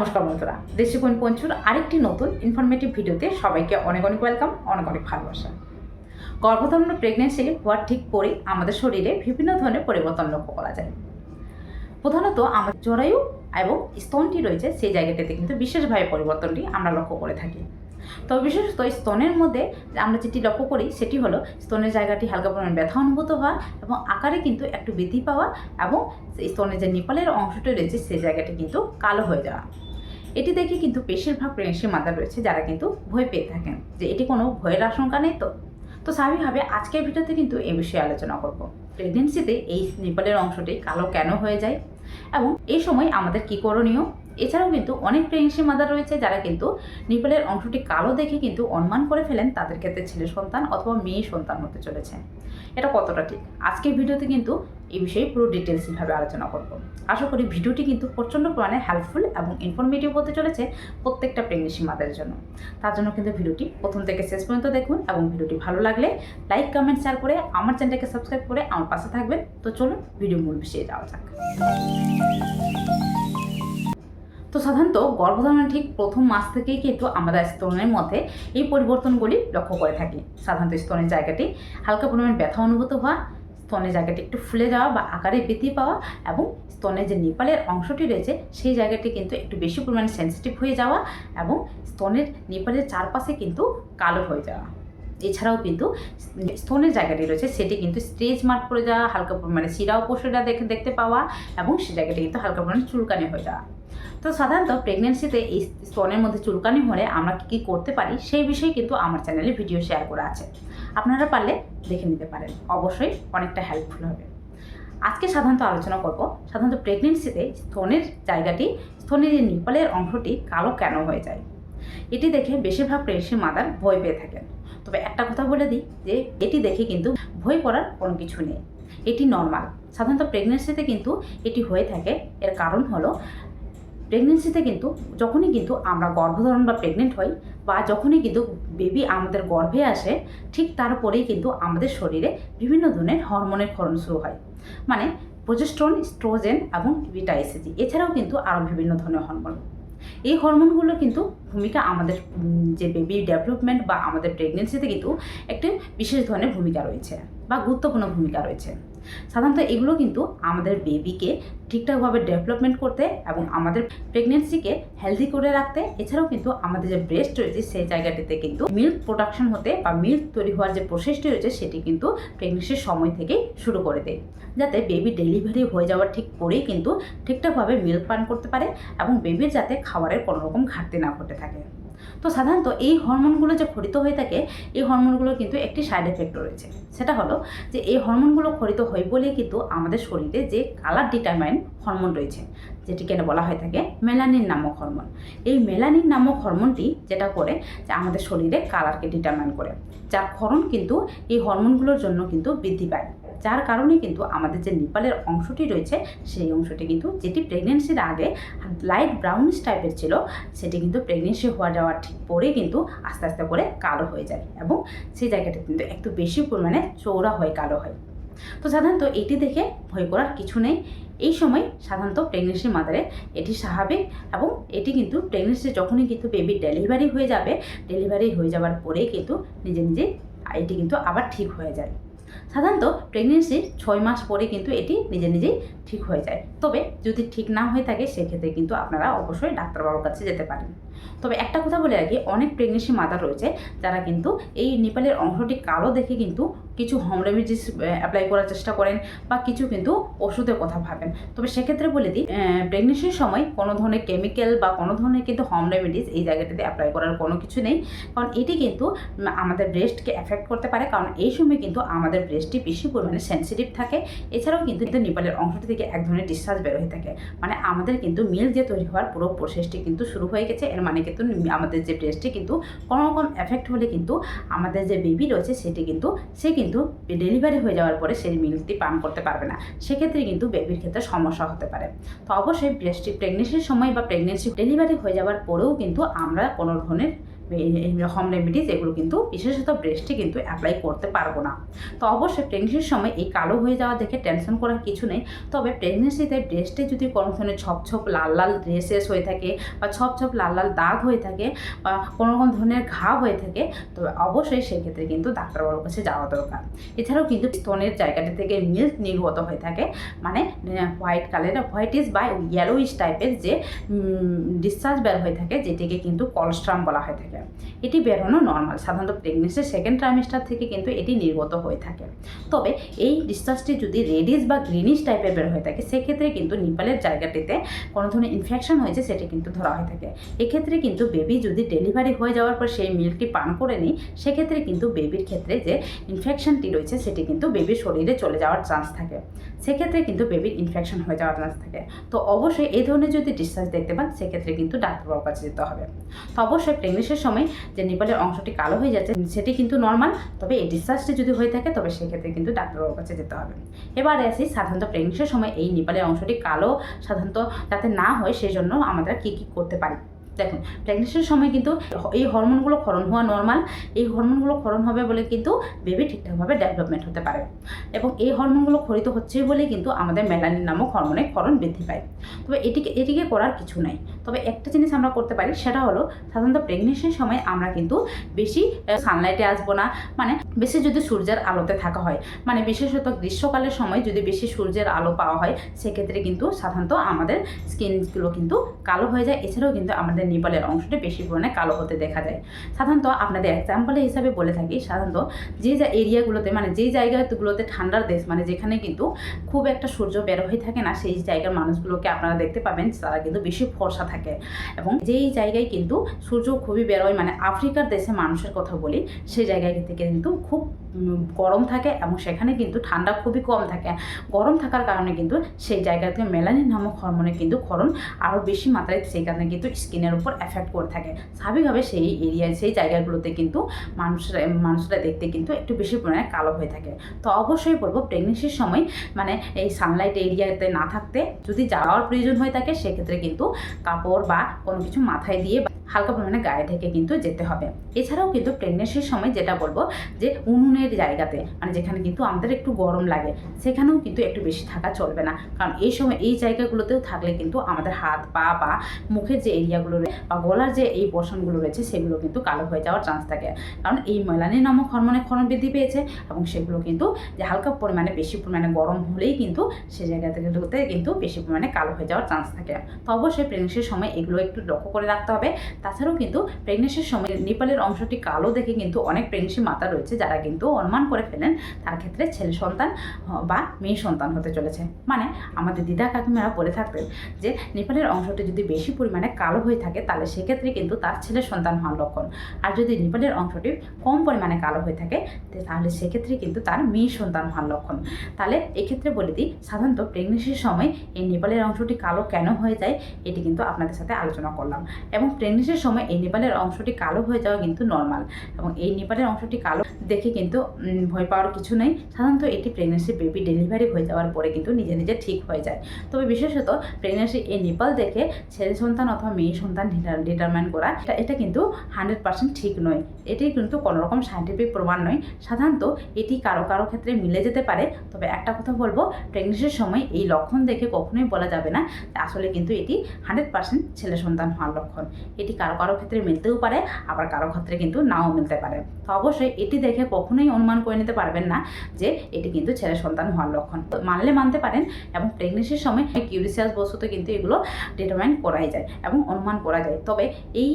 নমস্কার বন্ধুরা কোন পঞ্চুর আরেকটি নতুন ইনফরমেটিভ ভিডিওতে সবাইকে অনেক অনেক ওয়েলকাম অনেক অনেক ভালোবাসা। গর্ভধারণ প্রেগনেন্সি হওয়ার ঠিক পরে আমাদের শরীরে বিভিন্ন ধরনের পরিবর্তন লক্ষ্য করা যায়। প্রধানত আমার জরায়ু এবং স্তনটি রয়েছে সেই জায়গাটিতে কিন্তু বিশেষভাবে পরিবর্তনটি আমরা লক্ষ্য করে থাকি। তবে বিশেষত স্তনের মধ্যে আমরা যেটি লক্ষ্য করি সেটি হলো স্তনের জায়গাটি হালকা পরিমাণে ব্যথা অনুভূত হওয়া এবং আকারে কিন্তু একটু বৃদ্ধি পাওয়া এবং স্তনের যে নেপালের অংশটি রয়েছে সেই জায়গাটি কিন্তু কালো হয়ে যাওয়া। এটি দেখে কিন্তু বেশিরভাগ প্রেগনেন্সি মাতা রয়েছে, যারা কিন্তু ভয় পেয়ে থাকেন যে এটি কোনো ভয়ের আশঙ্কা নেই তো। তো স্বাভাবিকভাবে আজকের ভিডিওতে কিন্তু এ বিষয়ে আলোচনা করব। প্রেগনেন্সিতে এই নিপালের অংশটি কালো কেন হয়ে যায়? এবং এই সময় আমাদের কী করণীয়? এছাড়াও কিন্তু অনেক প্রেগনেন্সি মাদার রয়েছে যারা কিন্তু নিপলের অংশটি কালো দেখে কিন্তু অনুমান করে ফেলেন তাদের ক্ষেত্রে ছেলে সন্তান অথবা মেয়ে সন্তান হতে চলেছে। এটা কতটা ঠিক? আজকের ভিডিওতে কিন্তু এই বিষয়ে পুরো ডিটেলসভাবে আলোচনা করব। আশা করি ভিডিওটি কিন্তু প্রচণ্ড পরিমাণে হেল্পফুল এবং ইনফরমেটিভ হতে চলেছে প্রত্যেকটা প্রেগনেন্সি মাদারের জন্য। তার জন্য কিন্তু ভিডিওটি প্রথম থেকে শেষ পর্যন্ত দেখুন এবং ভিডিওটি ভালো লাগলে লাইক কমেন্ট শেয়ার করে আমার চ্যানেলটাকে সাবস্ক্রাইব করে আমার পাশে থাকবেন। তো চলুন ভিডিও মূল বিষয়ে যাওয়া যাক। তো সাধারণত গর্ভধারণের ঠিক প্রথম মাস থেকেই কিন্তু আমাদের স্তনের মধ্যে এই পরিবর্তনগুলি লক্ষ্য করে থাকি। সাধারণত স্তনের জায়গাটি হালকা পরিমাণ ব্যথা অনুভূত হওয়া, স্তনের জায়গাটি একটু ফুলে যাওয়া বা আকারে বৃদ্ধি পাওয়া এবং স্তনের যে নেপালের অংশটি রয়েছে সেই জায়গাটি কিন্তু একটু বেশি পরিমাণে সেন্সিটিভ হয়ে যাওয়া এবং স্তনের নেপালের চারপাশে কিন্তু কালো হয়ে যাওয়া। এছাড়াও কিন্তু স্তনের জায়গাটি রয়েছে সেটি কিন্তু স্টেজ মার্ক পড়ে যাওয়া হালকা পরিমাণে শিরা উপসিরা দেখে দেখতে পাওয়া এবং সে জায়গাটি কিন্তু হালকা পরিমাণে চুলকানি হয়ে যাওয়া। তো সাধারণত প্রেগনেন্সিতে এই স্তনের মধ্যে চুলকানি হলে আমরা কী কী করতে পারি? সেই বিষয়ে কিন্তু আমার চ্যানেলে ভিডিও শেয়ার করা আছে। আপনারা পারলে দেখে নিতে পারেন। অবশ্যই অনেকটা হেল্পফুল হবে। আজকে সাধারণত আলোচনা করব, সাধারণত প্রেগনেন্সিতে স্তনের জায়গাটি, স্তনের যে নিপালের অংশটি কালো কেন হয়ে যায়? এটি দেখে বেশিরভাগ প্রেগনেন্সি মাদার ভয় পেয়ে থাকেন। তবে একটা কথা বলে দিই যে, এটি দেখে কিন্তু ভয় করার কোনো কিছু নেই। এটি নর্মাল সাধারণত প্রেগনেন্সিতে কিন্তু এটি হয়ে থাকে, এর কারণ হলো প্রেগনেন্সিতে কিন্তু যখনই কিন্তু আমরা গর্ভধারণ বা প্রেগনেন্ট হই বা যখনই কিন্তু বেবি আমাদের গর্ভে আসে, ঠিক তারপরেই কিন্তু আমাদের শরীরে বিভিন্ন ধরনের হরমোনের ক্ষরণ শুরু হয়। মানে প্রোজেস্ট্রন স্ট্রোজেন এবং ভিটাইসিজি এছাড়াও কিন্তু আরও বিভিন্ন ধরনের হরমোন এই হরমোনগুলো কিন্তু ভূমিকা আমাদের যে বেবি ডেভেলপমেন্ট বা আমাদের প্রেগনেন্সিতে কিন্তু একটি বিশেষ ধরনের ভূমিকা রয়েছে বা গুরুত্বপূর্ণ ভূমিকা রয়েছে। সাধারণত এগুলো কিন্তু আমাদের বেবিকে ঠিকঠাকভাবে ডেভেলপমেন্ট করতে এবং আমাদের প্রেগনেন্সিকে হেলদি করে রাখতে। এছাড়াও কিন্তু আমাদের যে ব্রেস্ট রয়েছে, সেই জায়গাটিতে কিন্তু মিল্ক প্রোডাকশন হতে বা মিল্ক তৈরি হওয়ার যে প্রসেসটি রয়েছে, সেটি কিন্তু প্রেগনেন্সির সময় থেকেই শুরু করে দেয়। যাতে বেবি ডেলিভারি হয়ে যাওয়ার ঠিক পরেই কিন্তু ঠিকঠাকভাবে মিল্ক পান করতে পারে এবং বেবির যাতে খাবারের কোনো রকম ঘাটতি না ঘটে থাকে। তো সাধারণত এই হরমোনগুলো যে খরিত হয়ে থাকে, এই হরমোনগুলোর কিন্তু একটি সাইড এফেক্ট রয়েছে। সেটা হলো যে এই হরমোনগুলো খরিত হয় বলেই কিন্তু আমাদের শরীরে যে কালার ডিটারমাইন হরমোন রয়েছে, যেটিকে বলা হয়ে থাকে মেলানিন নামক হরমোন। এই মেলানিন নামক হরমোনটি যেটা করে যে আমাদের শরীরে কালারকে ডিটারমাইন করে, যার ক্ষরণ কিন্তু এই হরমোনগুলোর জন্য কিন্তু বৃদ্ধি পায়। যার কারণে কিন্তু আমাদের যে নেপালের অংশটি রয়েছে, সেই অংশটি কিন্তু যেটি প্রেগনেন্সির আগে লাইট ব্রাউনিশ টাইপের ছিল, সেটি কিন্তু প্রেগনেন্সি হওয়া যাওয়ার ঠিক পরে কিন্তু আস্তে আস্তে করে কালো হয়ে যায় এবং সেই জায়গাটা কিন্তু একটু বেশি পরিমাণে চৌড়া হয়ে কালো হয়। তো সাধারণত এটি দেখে ভয় করার কিছু নেই। এই সময় সাধারণত প্রেগনেন্সি মাদারে এটি স্বাভাবিক এবং এটি কিন্তু প্রেগনেন্সি যখনই কিন্তু বেবি ডেলিভারি হয়ে যাবে ডেলিভারি হয়ে যাওয়ার পরেই কিন্তু নিজে নিজে এটি কিন্তু আবার ঠিক হয়ে যায়। সাধারণত প্রেগনেন্সির ছয় মাস পরে কিন্তু এটি নিজে নিজেই ঠিক হয়ে যায়। তবে যদি ঠিক না হয়ে থাকে, সেক্ষেত্রে কিন্তু আপনারা অবশ্যই ডাক্তারবাবুর কাছে যেতে পারেন। তবে একটা কথা বলে রাখি, অনেক প্রেগনেন্সি মাদার রয়েছে, যারা কিন্তু এই নেপালের অংশটি কালো দেখে কিন্তু কিছু হোম রেমিডিস অ্যাপ্লাই করার চেষ্টা করেন বা কিছু কিন্তু ওষুধের কথা ভাবেন। তবে সেক্ষেত্রে বলে দিই প্রেগনেন্সির সময় কোনো ধরনের কেমিক্যাল বা কোনো ধরনের কিন্তু হোম রেমিডিস এই জায়গাটিতে অ্যাপ্লাই করার কোনো কিছু নেই। কারণ এটি কিন্তু আমাদের ব্রেস্টকে এফেক্ট করতে পারে, কারণ এই সময় কিন্তু আমাদের ব্রেস্টটি বেশি পরিমাণে সেন্সিটিভ থাকে। এছাড়াও কিন্তু কিন্তু নেপালের অংশটি থেকে এক ধরনের ডিসচার্জ বের হয়ে থাকে। মানে আমাদের কিন্তু মিল যে তৈরি হওয়ার পুরো প্রসেসটি কিন্তু শুরু হয়ে গেছে। এর মানে কিন্তু আমাদের যে ব্রেস্টে কিন্তু কোনো রকম এফেক্ট হলে কিন্তু আমাদের যে বেবি রয়েছে সেটি কিন্তু, সে কিন্তু ডেলিভারি হয়ে যাওয়ার পরে সে মিল্কটি পান করতে পারবে না। সেক্ষেত্রে কিন্তু বেবির ক্ষেত্রে সমস্যা হতে পারে। তো অবশ্যই ব্রেস্টটি প্রেগনেন্সির সময় বা প্রেগনেন্সি ডেলিভারি হয়ে যাওয়ার পরেও কিন্তু আমরা কোনো ধরনের হোম রেমেডিজ এগুলো কিন্তু বিশেষত ব্রেস্টে কিন্তু অ্যাপ্লাই করতে পারব না। তো অবশ্যই প্রেগনেন্সির সময় এই কালো হয়ে যাওয়া দেখে টেনশন করার কিছু নেই। তবে প্রেগনেন্সিতে ব্রেস্টে যদি কোনো ধরনের ছপ ছপ লাল লাল রেসেস হয়ে থাকে বা ছপ ছপ লাল লাল দাগ হয়ে থাকে বা কোনো রকম ধরনের ঘা হয়ে থাকে তবে অবশ্যই সেক্ষেত্রে কিন্তু ডাক্তারবাবুর কাছে যাওয়া দরকার। এছাড়াও কিন্তু স্তনের জায়গাটি থেকে মিল্ক নির্গত হয়ে থাকে মানে হোয়াইট কালারের হোয়াইটিস বা ইয়েলোইশ টাইপের যে ডিসচার্জ বের হয়ে থাকে, যেটিকে কিন্তু কলস্ট্রাম বলা হয়ে থাকে। এটি বেরোনো নর্মাল সাধারণত প্রেগনেন্সির সেকেন্ড ট্রাইমিস্টার থেকে কিন্তু এটি নির্গত হয়ে থাকে। তবে এই ডিসচার্জটি যদি রেডিস বা গ্রিনিশ টাইপের বের হয়ে থাকে, সেক্ষেত্রে কিন্তু নিপালের জায়গাটিতে কোনো ধরনের ইনফেকশন হয়েছে, সেটি কিন্তু ধরা হয়ে থাকে। এক্ষেত্রে কিন্তু বেবি যদি ডেলিভারি হয়ে যাওয়ার পর সেই মিল্কটি পান করে নিই সেক্ষেত্রে কিন্তু বেবির ক্ষেত্রে যে ইনফেকশনটি রয়েছে, সেটি কিন্তু বেবির শরীরে চলে যাওয়ার চান্স থাকে। সেক্ষেত্রে কিন্তু বেবির ইনফেকশন হয়ে যাওয়ার চান্স থাকে। তো অবশ্যই এই ধরনের যদি ডিসচার্জ দেখতে পান, সেক্ষেত্রে কিন্তু ডাক্তারবাবুর কাছে যেতে হবে। তো অবশ্যই প্রেগনেন্সির সময় যে নিপালের অংশটি কালো হয়ে যাচ্ছে, সেটি কিন্তু নর্মাল তবে এই ডিসচার্জটি যদি হয়ে থাকে, তবে সেক্ষেত্রে কিন্তু ডাক্তারবাবুর কাছে যেতে হবে। এবারে আসি সাধারণত প্রেগনেন্সির সময় এই নিপালের অংশটি কালো সাধারণত যাতে না হয় সেই জন্য আমরা কী কী করতে পারি? দেখুন প্রেগনেন্সির সময় কিন্তু এই হরমোনগুলো ক্ষরণ হওয়া নর্মাল এই হরমোনগুলো ক্ষরণ হবে বলে কিন্তু বেবি ঠিকঠাকভাবে ডেভেলপমেন্ট হতে পারে। এবং এই হরমোনগুলো ক্ষরিত হচ্ছে বলে কিন্তু আমাদের মেলানিন নামক হরমোনের ক্ষরণ বৃদ্ধি পায়। তবে এটিকে এটিকে করার কিছু নাই। তবে একটা জিনিস আমরা করতে পারি, সেটা হলো সাধারণত প্রেগনেন্সির সময় আমরা কিন্তু বেশি সানলাইটে আসব না। মানে বেশি যদি সূর্যের আলোতে থাকা হয় মানে বিশেষত গ্রীষ্মকালের সময় যদি বেশি সূর্যের আলো পাওয়া হয়, সেক্ষেত্রে কিন্তু সাধারণত আমাদের স্কিনগুলো কিন্তু কালো হয়ে যায়। এছাড়াও কিন্তু আমাদের নিপালের অংশটি বেশি পরিমাণে কালো হতে দেখা যায়। সাধারণত আপনাদের এক্সাম্পলের হিসাবে বলে থাকি, সাধারণত যে যা এরিয়াগুলোতে মানে যেই জায়গাগুলোতে ঠান্ডার দেশ মানে যেখানে কিন্তু খুব একটা সূর্য বের হয়ে থাকে না, সেই জায়গার মানুষগুলোকে আপনারা দেখতে পাবেন, তারা কিন্তু বেশি ফর্সা থাকে। এবং যেই জায়গায় কিন্তু সূর্য খুবই বের হয় মানে আফ্রিকার দেশে মানুষের কথা বলি, সেই জায়গায় থেকে কিন্তু খুব গরম থাকে এবং সেখানে কিন্তু ঠান্ডা খুবই কম থাকে। গরম থাকার কারণে কিন্তু সেই জায়গাতে মেলানিন নামক হরমোনে কিন্তু ক্ষরণ আরও বেশি মাত্রায়, সেই কারণে কিন্তু স্কিনের উপর এফেক্ট করে থাকে। স্বাভাবিকভাবে সেই এরিয়ায় সেই জায়গাগুলোতে কিন্তু মানুষরা মানুষরা দেখতে কিন্তু একটু বেশি পরিমাণে কালো হয়ে থাকে। তো অবশ্যই বলব প্রেগনেন্সির সময় মানে এই সানলাইট এরিয়াতে না থাকতে যদি যাওয়ার প্রয়োজন হয়ে থাকে, সেক্ষেত্রে কিন্তু কাপড় বা কোনো কিছু মাথায় দিয়ে হালকা পরিমাণে গায়ে ঢেকে কিন্তু যেতে হবে। এছাড়াও কিন্তু প্রেগনেন্সির সময় যেটা বলব যে উনুনের জায়গাতে মানে যেখানে কিন্তু আমাদের একটু গরম লাগে, সেখানেও কিন্তু একটু বেশি থাকা চলবে না। কারণ এই সময় এই জায়গাগুলোতেও থাকলে কিন্তু আমাদের হাত, পা বা মুখের যে এরিয়াগুলো বা গলার যে এই পোর্শনগুলো রয়েছে, সেগুলো কিন্তু কালো হয়ে যাওয়ার চান্স থাকে। কারণ এই মেলানি নামক হরমোনের ক্ষরণ বৃদ্ধি পেয়েছে এবং সেগুলো কিন্তু যে হালকা পরিমাণে, বেশি পরিমাণে গরম হলেই কিন্তু সে জায়গা থেকে কিন্তু বেশি পরিমাণে কালো হয়ে যাওয়ার চান্স থাকে। তো অবশ্যই প্রেগনেন্সির সময় এগুলো একটু লক্ষ্য করে রাখতে হবে। তাছাড়াও কিন্তু প্রেগনেন্সির সময় নিপালের অংশটি কালো দেখে কিন্তু অনেক প্রেগনেন্সি মাতা রয়েছে যারা কিন্তু অনুমান করে ফেলেন তার ক্ষেত্রে ছেলে সন্তান বা মেয়ে সন্তান হতে চলেছে। মানে আমাদের দিদা কাকিমারা বলে থাকতেন যে নেপালের অংশটি যদি বেশি পরিমাণে কালো হয়ে থাকে তাহলে সেক্ষেত্রে কিন্তু তার ছেলে সন্তান হওয়ার লক্ষণ। আর যদি নেপালের অংশটি কম পরিমাণে কালো হয়ে থাকে তাহলে সেক্ষেত্রে কিন্তু তার মেয়ে সন্তান হওয়ার লক্ষণ। তাহলে এক্ষেত্রে বলে দিই, সাধারণত প্রেগনেন্সির সময় এই নেপালের অংশটি কালো কেন হয়ে যায়, এটি কিন্তু আপনাদের সাথে আলোচনা করলাম। এবং প্রেগনেন্সির সময় এই নেপালের অংশটি কালো হয়ে যাওয়া কিন্তু নর্মাল এবং এই নেপালের অংশটি কালো দেখে কিন্তু ভয় পাওয়ার কিছু নেই। সাধারণত এটি প্রেগনেন্সি বেবি ডেলিভারি হয়ে যাওয়ার পরে কিন্তু নিজে নিজে ঠিক হয়ে যায়। তবে বিশেষত প্রেগনেন্সি এই নেপাল দেখে ছেলে সন্তান অথবা মেয়ে সন্তান ডিটারমাইন করা, এটা কিন্তু হান্ড্রেড পার্সেন্ট ঠিক নয়। এটি কিন্তু কোনো রকম সাইন্টিফিক প্রমাণ নয়। সাধারণত এটি কারও কারও ক্ষেত্রে মিলে যেতে পারে। তবে একটা কথা বলব প্রেগনেন্সির সময় এই লক্ষণ দেখে কখনোই বলা যাবে না আসলে কিন্তু এটি হান্ড্রেড পার্সেন্ট ছেলে সন্তান হওয়ার লক্ষণ। এটি কারও কারও ক্ষেত্রে মিলতেও পারে, আবার কারও ক্ষেত্রে কিন্তু নাও মিলতে পারে। তো অবশ্যই এটি দেখে কখনোই অনুমান করে নিতে পারবেন না যে এটি কিন্তু ছেলে সন্তান হওয়ার লক্ষণ। তো মানলে মানতে পারেন এবং প্রেগনেন্সির সময় কিউরিসিয়াস বস্তুতে কিন্তু এগুলো ডিটারমাইন করাই যায় এবং অনুমান করা যায়। তবে এই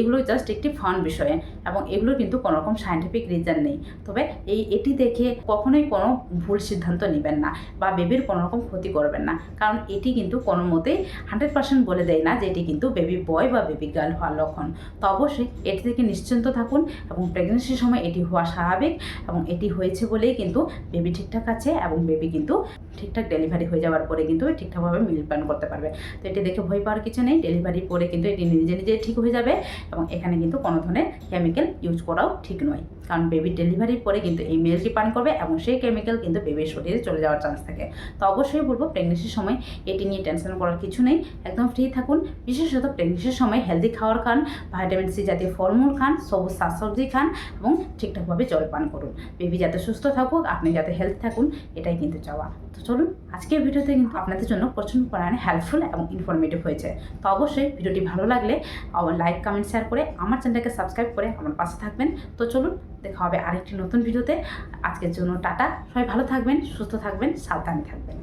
এগুলো জাস্ট একটি ফান বিষয়ে এবং এগুলো কিন্তু কোনো রকম সাইন্টিফিক রিজন নেই। তবে এই, এটি দেখে কখনোই কোনো ভুল সিদ্ধান্ত নেবেন না বা বেবির কোনো রকম ক্ষতি করবেন না। কারণ এটি কিন্তু কোনো মতেই হান্ড্রেড পার্সেন্ট বলে দেয় না যে এটি কিন্তু বেবি বয় বা বেবি গার্ল হওয়ার লক্ষণ। তো অবশ্যই এটি থেকে নিশ্চিন্ত থাকুন এবং প্রেগনেন্সির সময় এটি হওয়া স্বাভাবিক এবং এটি হয়েছে বলেই কিন্তু বেবি ঠিকঠাক আছে এবং বেবি কিন্তু ঠিকঠাক ডেলিভারি হয়ে যাওয়ার পরে কিন্তু ঠিকঠাকভাবে মিল প্ল্যান করতে পারবে। তো এটি দেখে ভয় পাওয়ার কিছু নেই ডেলিভারি পরে কিন্তু এটি নিজে নিজে ঠিক হয়ে যাবে এবং এখানে কিন্তু কোনো ধরনের কেমিক্যাল ইউজ করাও ঠিক নয়। কারণ বেবির ডেলিভারির পরে কিন্তু এই মিল্কটি পান করবে এবং সেই কেমিক্যাল কিন্তু বেবির শরীরে চলে যাওয়ার চান্স থাকে। তো অবশ্যই বলব প্রেগনেন্সির সময় এটি নিয়ে টেনশন করার কিছু নেই, একদম ফ্রি থাকুন। বিশেষত প্রেগনেন্সির সময় হেলদি খাওয়ার খান ভাইটামিন সি জাতীয় ফলমূল খান, সবুজ শাকসবজি খান এবং ঠিকঠাকভাবে জল পান করুন। বেবি যাতে সুস্থ থাকুক, আপনি যাতে হেলথ থাকুন, এটাই কিন্তু চাওয়া। তো চলুন, আজকের ভিডিওতে কিন্তু আপনাদের জন্য প্রচণ্ড পরিমাণে হেল্পফুল এবং ইনফরমেটিভ হয়েছে। তো অবশ্যই ভিডিওটি ভালো লাগলে লাইক কমেন্ট শেয়ার করে আমার চ্যানেলটাকে সাবস্ক্রাইব করে আমার পাশে থাকবেন। তো চলুন, দেখা হবে আরেকটি নতুন ভিডিওতে। আজকের জন্য টাটা, সবাই ভালো থাকবেন, সুস্থ থাকবেন, সাবধানে থাকবেন।